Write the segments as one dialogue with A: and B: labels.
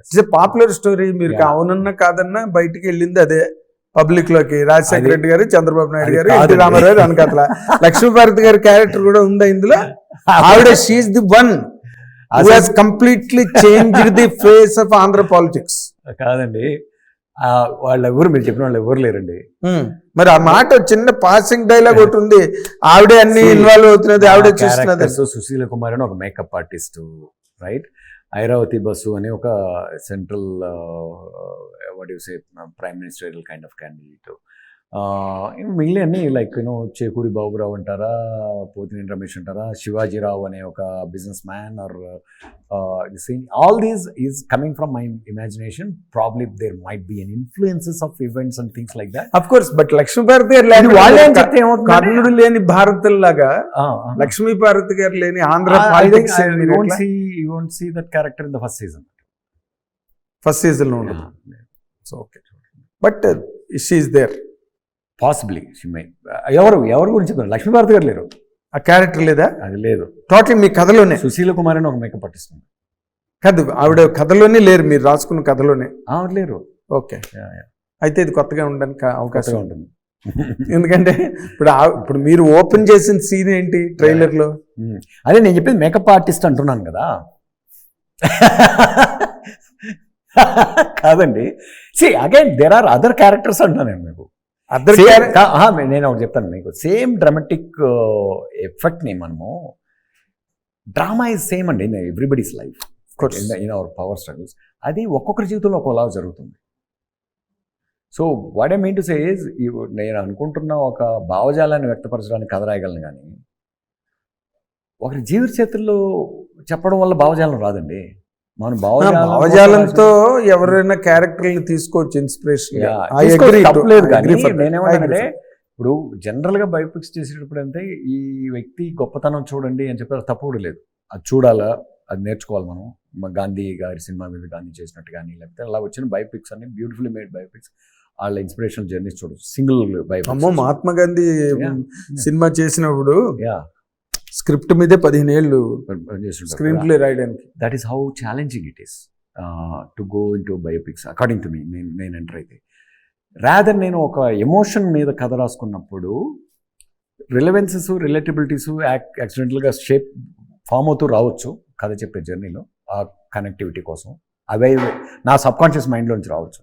A: It's popular story మీరు. అవునన్నా కాదన్నా బయటికి వెళ్ళింది అదే పబ్లిక్లోకి. రాజశేఖర రెడ్డి గారు చంద్రబాబు నాయుడు గారు ఎన్టీ. రామారావు గారు అనకట్ల లక్ష్మీభారతి గారి క్యారెక్టర్ కూడా ఉందా ఇందులో? ఆవిడ she the one has completely change the face of Andhra politics
B: కాదండి. వాళ్ళ ఊరు మీరు చెప్పిన వాళ్ళు ఎవరు లేరండి
A: మరి ఆ మాట చిన్న పాసింగ్ డైలాగ్ ఒకటి ఉంది. ఆవిడే అన్ని ఇన్వాల్వ్ అవుతున్నది ఆవిడే చూస్తున్నది.
B: సుశీల కుమార్ అని ఒక makeup artist right Iravati Basu అని ఒక central what you say prime ministerial kind of candidate. మిగిలిన అన్ని లైక్ యూనో చేకూరి బాబురావు అంటారా పోతినేని రమేష్ అంటారా శివాజీరావు అనే ఒక businessman are all these is coming from my imagination probably there might be an influences of events and things like that
A: of course but గారు లేని
B: వాళ్ళే
A: వాళ్ళే
B: చెప్తే
A: కర్ణుడు లేని భారతుల్లాగా. లక్ష్మీ భారతి గారు లేని Andhra
B: character in the first season.
A: First సీజన్లో ఉండదు okay but she there
B: possibly ఎవరు ఎవరి గురించి చెప్తారు లక్ష్మీ భారతి గారు లేరు.
A: ఆ క్యారెక్టర్ లేదా?
B: అది లేదు.
A: టోటల్ మీ కథలోనే.
B: సుశీల కుమార్ అని ఒక మేకప్ పట్టిస్తుంది
A: కాదు ఆవిడ కథలోనే లేరు మీరు రాసుకున్న కథలోనే.
B: ఆవిడ లేరు.
A: ఓకే. అయితే ఇది కొత్తగా ఉండడానికి అవకాశం. ఉంటుంది. ఎందుకంటే ఇప్పుడు ఇప్పుడు మీరు ఓపెన్ చేసిన సీన్ ఏంటి ట్రైలర్లో?
B: Hmm. అదే నేను చెప్పేది మేకప్ ఆర్టిస్ట్ అంటున్నాను కదా. కాదండి. See again there are other characters అంటున్నాను నేను మీకు. నేను ఒకటి చెప్తాను మీకు. సేమ్ డ్రామాటిక్ ఎఫెక్ట్ని మనము డ్రామా ఇస్ సేమ్ అండి in everybody's life in our power struggles అది ఒక్కొక్కరి జీవితంలో ఒకలా జరుగుతుంది. So what I mean to say is నేను అనుకుంటున్న ఒక భావజాలాన్ని వ్యక్తపరచడానికి కథ రాయగలను కానీ ఒకరి జీవిత చేతుల్లో చెప్పడం వల్ల భావజాలం రాదండి. మన భావజాలం
A: భావజాలంతో ఎవరైనా క్యారెక్టర్ తీసుకోవచ్చు ఇన్స్పిరేషన్
B: నేనేమంటానంటే ఇప్పుడు జనరల్గా బయోపిక్స్ చేసేటప్పుడు అంటే ఈ వ్యక్తి గొప్పతనం చూడండి అని చెప్పి తప్పు కూడా లేదు. అది చూడాలా? అది నేర్చుకోవాలి మనం. గాంధీ గారి సినిమా మీద గాంధీ చేసినట్టు కానీ లేకపోతే అలా వచ్చిన బయోపిక్స్ అన్ని బ్యూటిఫుల్లీ మేడ్ బయోపిక్స్. వాళ్ళ ఇన్స్పిరేషనల్ జర్నీస్ చూడొచ్చు సింగిల్
A: అమ్మో
B: బయోపిక్స్
A: మహాత్మా గాంధీ సినిమా చేసినప్పుడు
B: యా.
A: స్క్రిప్ట్ మీదే పదిహేను ఏళ్ళు స్క్రీన్ ప్లే రాయడానికి.
B: That is how challenging it is to go into biopics according to me నేను నేను ఎంటర్ అయితే. రాదర్ నేను ఒక ఎమోషన్ మీద కథ రాసుకున్నప్పుడు రిలవెన్సెస్ రిలేటబిలిటీస్ యాక్సిడెంటల్గా షేప్ ఫామ్ అవుతూ రావచ్చు కథ చెప్పే జర్నీలో ఆ కనెక్టివిటీ కోసం. అవే నా సబ్ కాన్షియస్ మైండ్లోంచి రావచ్చు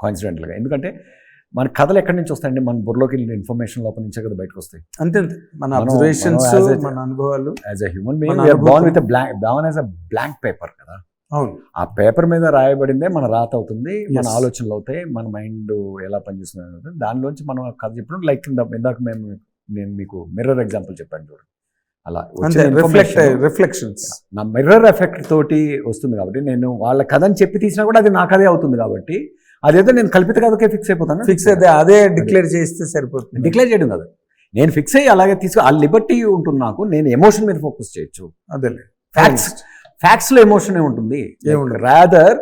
B: కాన్సిడెంటల్గా ఎందుకంటే మన కథలు ఎక్కడి నుంచి వస్తాయండి మన బుర్రలోకి వెళ్ళిన ఇన్ఫర్మేషన్ లోపల నుంచే కదా బయటకు వస్తాయి
A: అంతే. మన అబ్జర్వేషన్స్
B: మనం as a-
A: మన అనుభవాలు
B: యాజ్ అ హ్యూమన్
A: మన
B: being. Born with blank born as a blank paper కదా
A: అవును
B: ఆ పేపర్ మీద రాయబడిందే మన రాత అవుతుంది మన. ఆలోచనలు అవుతాయి మన మైండ్ ఎలా పనిచేస్తుంది అవుతుంది. దానిలోంచి మనం కథ చెప్పినప్పుడు లైక్ ఇందాక మేము నేను మీకు మిర్రర్ ఎగ్జాంపుల్ చెప్పాను చూడండి అలా
A: రిఫ్లెక్షన్స్
B: నా మిర్రర్ ఎఫెక్ట్ తోటి వస్తుంది కాబట్టి నేను వాళ్ళ కథని చెప్పి తీసినా కూడా అది నా కథే అవుతుంది కాబట్టి అదేదో నేను కల్పిత కథకే ఫిక్స్ అయిపోతాను.
A: ఫిక్స్ అయితే అదే డిక్లేర్ చేస్తే సరిపోతుంది.
B: డిక్లేర్ చేయడం కాదు. నేను ఫిక్స్ అయ్యి అలాగే తీసుకు ఆ లిబర్టీ ఉంటుంది నాకు నేను ఎమోషన్ మీద ఫోకస్ చేయొచ్చు.
A: అదేలే.
B: ఫ్యాక్ట్స్ ఫ్యాక్ట్స్లో ఎమోషన్ ఉంటుంది. Rather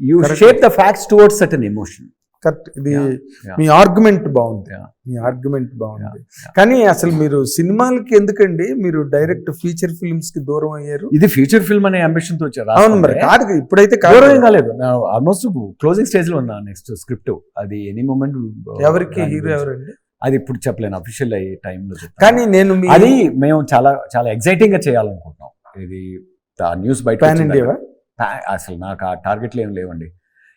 B: you. Shape the facts towards certain emotion
A: correct. ఇది. మీ ఆర్గ్యుమెంట్ బాగుంది. మీ ఆర్గ్యుమెంట్ బాగుంది. కానీ అసలు మీరు సినిమాలకి ఎందుకండి మీరు డైరెక్ట్ ఫీచర్ ఫిల్మ్స్కి దూరం అయ్యారు?
B: ఇది ఫ్యూచర్ ఫిల్మ్ అనే అంబిషన్తో వచ్చారు
A: అవును మరి కాదు ఇప్పుడైతే
B: దూరం కాలేదు. ఆల్మోస్ట్ క్లోజింగ్ స్టేజ్లో ఉన్నా నెక్స్ట్ స్క్రిప్ట్ అది ఎనీ మూమెంట్
A: ఎవరికి? హీరో ఎవరండి?
B: అది ఇప్పుడు చెప్పలేను అఫీషియల్ అయ్యే టైంలో.
A: కానీ నేను
B: అది మేము చాలా చాలా ఎక్సైటింగ్గా చేయాలనుకుంటున్నాం. ఇది న్యూస్ బయట అసలు నాకు ఆ టార్గెట్లు ఏం లేవండి.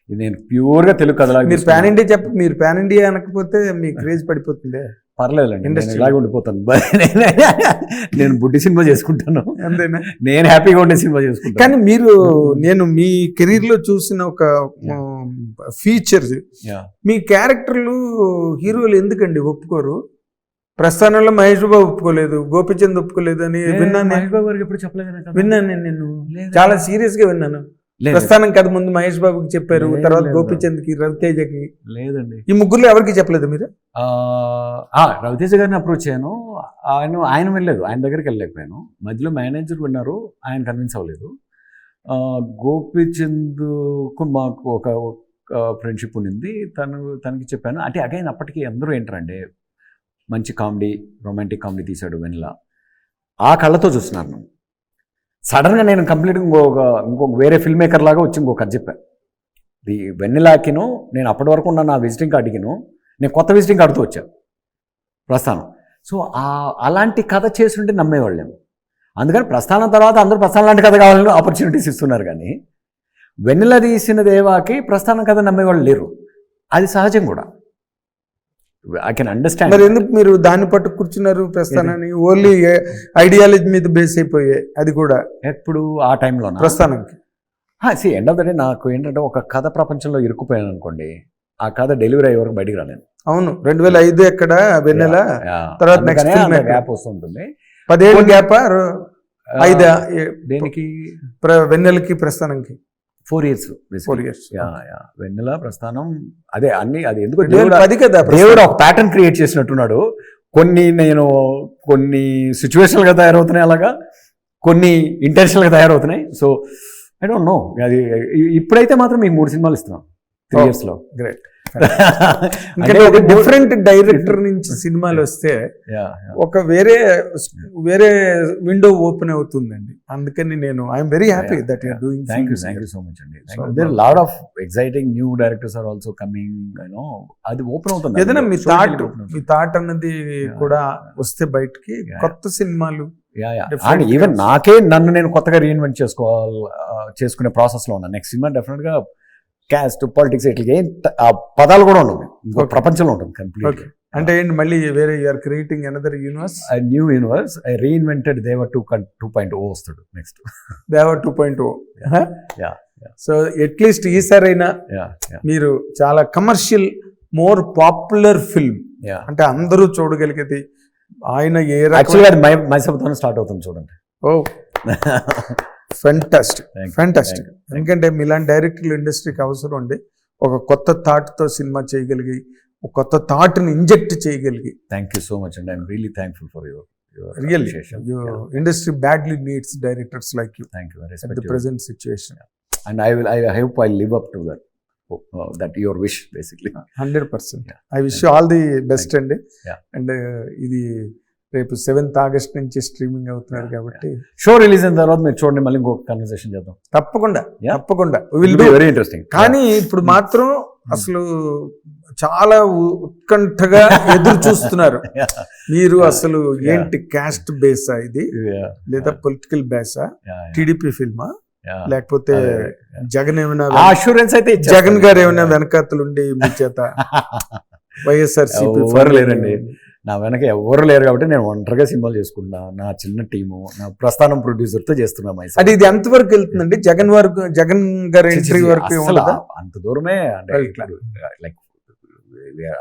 B: ఇది నేను ప్యూర్గా తెలుగు కథలా
A: మీరు పాన్ ఇండియా చెప్ప మీరు పాన్ ఇండియా అనకపోతే మీ క్రేజ్ పడిపోతుంది?
B: పర్లేదులేండి
A: Industry.
B: ఇలాగే ఉండిపోతాను. నేను బుడ్డి సినిమా చేసుకుంటాను.
A: అంతేనా?
B: నేను హ్యాపీగా ఉండే సినిమా చేసుకుంటాను.
A: కానీ మీరు నేను మీ కెరీర్లో చూసిన ఒక ఫీచర్
B: Yeah.
A: మీ క్యారెక్టర్లు హీరోలు ఎందుకండి ఒప్పుకోరు? ప్రస్థానంలో మహేష్ బాబు ఒప్పుకోలేదు గోపిచంద్ ఒప్పుకోలేదు అని విన్నాను నేను.
B: మహేష్ బాబు గారికి ఎప్పుడు చెప్పలేదు
A: విన్నాను నేను నేను చాలా సీరియస్గా విన్నాను. ప్రస్థానం కథ ముందు మహేష్ బాబుకి చెప్పారు తర్వాత
B: లేదు.
A: గోపిచంద్కి రవితేజకి.
B: లేదండి.
A: ఈ ముగ్గురులో ఎవరికి చెప్పలేదు మీరు?
B: రవితేజ గారిని అప్రోచ్ అయ్యాను ఆయన ఆయన వెళ్ళలేదు. ఆయన దగ్గరికి వెళ్ళలేకపోయాను. మధ్యలో మేనేజర్ విన్నారు ఆయన కన్విన్స్ అవ్వలేదు. గోపీచంద్కు మాకు ఒక ఫ్రెండ్షిప్ ఉండింది. తను తనకి చెప్పాను. అంటే అగైన్ అప్పటికి అందరూ ఏంటంటే మంచి కామెడీ రొమాంటిక్ కామెడీ తీశాడు వెనిలా ఆ కళ్ళతో చూస్తున్నారు నన్ను. సడన్గా నేను కంప్లీట్గా ఇంకొక ఇంకొక వేరే ఫిల్మ్ మేకర్ లాగా వచ్చి ఇంకొక కథ చెప్పాను ది వెన్నెలాకిను నేను అప్పటి వరకు ఉన్న నా విజిటింగ్ కార్డుకిను నేను కొత్త విజిటింగ్ కార్డుతో వచ్చాను ప్రస్థానం. సో అలాంటి కథ చేస్తుంటే నమ్మేవాళ్ళేమో. అందుకని ప్రస్థానం తర్వాత అందరూ ప్రస్థానం లాంటి కథ కావాలని ఆపర్చునిటీస్ ఇస్తున్నారు కానీ వెన్నెల తీసిన దేవాకి ప్రస్థానం కథ నమ్మేవాళ్ళు లేరు. అది సహజం కూడా. ఐ కెన్
A: మరి
B: అండర్స్టాండ్
A: ఎందుకు మీరు దాన్ని పట్టు కూర్చున్నారు ప్రస్థానాన్ని? ఓన్లీ ఐడియాలజీ మీద బేస్ అయిపోయాయి అది కూడా
B: ఎప్పుడు? ఆ టైంలో
A: ప్రస్థానానికి.
B: See end of the day నాకు ఏంటంటే ఒక కథ ప్రపంచంలో ఇరుక్కుపోయాను అనుకోండి ఆ కథ డెలివరీ అయ్యే వరకు బయటికి రాలేను.
A: అవును రెండు వేల ఐదు ఎక్కడ? వెన్నెల? తర్వాత ఎక్కడ?
B: గ్యాప్ వస్తుంటుంది. కొన్ని-
A: గ్యాప్ ఐదా?
B: దేనికి?
A: వెన్నెలకి ప్రస్థానానికి.
B: Four years
A: four years
B: Vennela Prasthanam అదే అన్ని అది ఎందుకు
A: పది కదా
B: దేవుడు ఒక ప్యాటర్న్ క్రియేట్ చేసినట్టున్నాడు. కొన్ని నేను కొన్ని సిచ్యువేషనల్గా తయారవుతున్నాయి అలాగా కొన్ని intentional గా తయారవుతున్నాయి. సో ఐ డోంట్ నో అది ఇప్పుడైతే మాత్రం మీకు మూడు సినిమాలు ఇస్తున్నాం. Three
A: Oh.
B: ఇయర్స్లో.
A: గ్రేట్
B: అంటే
A: ఒక డిఫరెంట్ డైరెక్టర్ నుంచి సినిమాలు వస్తే. ఒక వేరే వేరే విండో ఓపెన్ అవుతుందండి అందుకని నేను I'm very happy that you're. Doing
B: thank you thank you so much అండి there lot of exciting new directors are also coming you know అది ఓపెన్ అవుతుంది
A: ఏదైనా మీ థాట్. మీ థాట్ అన్నది కూడా వస్తే బయటికి. కొత్త సినిమాలు kinds.
B: నాకే నన్ను నేను కొత్తగా రీఇన్వెంట్ చేసుకోవాలి చేసుకునే ప్రాసెస్లో ఉన్నా నెక్స్ట్ సినిమా డెఫినెట్గా క్యాస్ట్ పాలిటిక్స్ ఇట్లా ఏం ట- ఆ పదాలు కూడా ఉండవు. ఇంకో. ప్రపంచంలో ఉంటుంది కంప్లీట్
A: అంటే ఏంటి మళ్ళీ వేరే you're creating another universe
B: new universe I reinvented Deva two two point o వస్తాడు next
A: Deva two point o
B: yeah.
A: So at least ఈసారైనా
B: యా యా
A: మీరు చాలా commercial more popular film
B: yeah
A: అంటే అందరూ చూడగలిగేది ఆయన ఏ
B: యాక్చువల్గా మై మైసబ్తో స్టార్ట్ అవుతుంది చూడండి.
A: ఓ. Fantastic fantastic. ఎందుకంటే మీలాంటి డైరెక్టర్లు ఇండస్ట్రీకి అవసరం ఉండి ఒక కొత్త థాట్తో సినిమా చేయగలిగి ఒక కొత్త థాట్ని inject చేయగలిగి.
B: Thank you so much and I'm really thankful for your
A: really industry badly needs directors like you
B: thank you
A: at the present situation
B: and I will I hope I live up to that that your wish basically
A: hundred percent. I wish all the best అండి. And ఇది రేపు seventh August నుంచి streaming అవుతున్నారు
B: Yeah,
A: కాబట్టి
B: show release అయిన తర్వాత మీరు చూడండి మళ్ళీ ఇంకొక కన్వర్సేషన్ చేద్దాం.
A: తప్పకుండా. తప్పకుండా. విల్ డూ
B: వెరీ ఇంట్రెస్టింగ్
A: కానీ ఇప్పుడు మాత్రం అసలు చాలా ఉత్కంఠగా ఎదురు చూస్తున్నారు మీరు అసలు. ఏంటి క్యాస్ట్ బేసా ఇది? లేదా పొలిటికల్ బేసా టీడీపీ ఫిల్మా లేకపోతే జగన్ ఏమైనా
B: అష్యూరెన్స్ అయితే.
A: జగన్ గారు ఏమైనా వెనకాతలు ఉండి మీ చేత వైఎస్ఆర్
B: ఎవరు లేరండి. నా వెనక ఎవరు లేరు కాబట్టి నేను ఒంటరిగా సినిమాలు చేసుకుంటున్నా. నా చిన్న టీము నా ప్రస్థానం producer తో చేస్తున్నా myself.
A: అంటే ఇది ఎంతవరకు వెళ్తుందండి? జగన్ వరకు జగన్ గారి ఎంట్రీ వరకు
B: అంత దూరమే అంటే. Like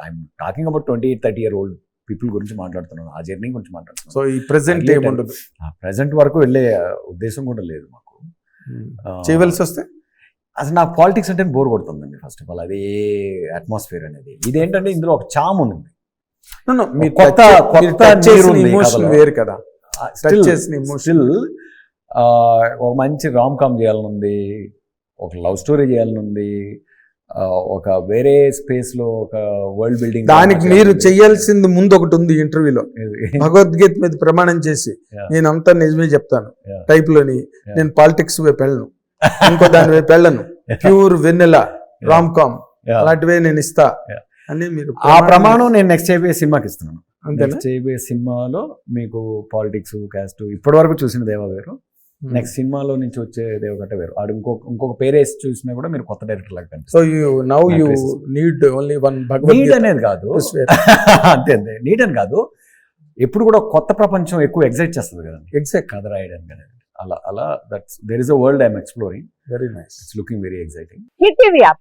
B: I'm talking about twenty eight thirty year old people గురించి మాట్లాడుతున్నాను. ఆ జర్నీ గురించి మాట్లాడుతున్నాను.
A: సో ఈ ప్రెసెంట్ ఏముండదు?
B: ప్రెసెంట్ వరకు వెళ్ళే ఉద్దేశం కూడా లేదు మాకు. ఆ,
A: చేయవలసి వస్తే?
B: అసలు నాకు పాలిటిక్స్ అంటే బోర్ కొడుతుందండి ఫస్ట్ ఆఫ్ ఆల్ అదే అట్మాస్ఫియర్ అనేది. ఇదేంటంటే ఇందులో ఒక చామ్ ఉంది
A: మీ
B: కొత్త- కొత్త.
A: వేరు కదా.
B: స్టిల్ ఒక మంచి రామ్ కామ్ చేయాలనుంది ఒక లవ్ స్టోరీ చేయాలనుంది ఒక వేరే స్పేస్లో ఒక వరల్డ్ బిల్డింగ్
A: దానికి మీరు చెయ్యాల్సింది ముందు ఒకటి ఉంది ఇంటర్వ్యూలో భగవద్గీత మీద ప్రమాణం చేసి. నేను అంతా నిజమే చెప్తాను.
B: టైప్లోని.
A: నేను పాలిటిక్స్ వైపు వెళ్ళను ఇంకో దాని వైపు వెళ్ళను ప్యూర్ వెన్నెల రామ్ కామ్ అలాంటివే నేను ఇస్తా. అని మీరు
B: ఆ ప్రమాణం నేను నెక్స్ట్ చేయబోయే సినిమాకి ఇస్తున్నాను. నెక్స్ట్ చేయబోయే సినిమాలో మీకు పాలిటిక్స్ క్యాస్ట్ ఇప్పటి వరకు చూసిన దేవ వేరు.
A: Hmm.
B: నెక్స్ట్ సినిమాలో నుంచి వచ్చే దేవగట్ట వేరు. ఆడు ఇంకొక ఇంకొక పేరేసి చూసినా కూడా మీరు కొత్త డైరెక్టర్ లాగా
A: so you now you. Need only one
B: need అనేది కాదు. అంతే అంతే. నీడ్ అని కాదు. ఎప్పుడు కూడా కొత్త ప్రపంచం ఎక్కువ ఎగ్జైట్ చేస్తుంది కదండి.
A: ఎగ్జాక్ట్
B: కథ రాయడానికి అనేది అలా అలా that's there is a world I'm exploring
A: very nice
B: it's looking very exciting
C: hit TV app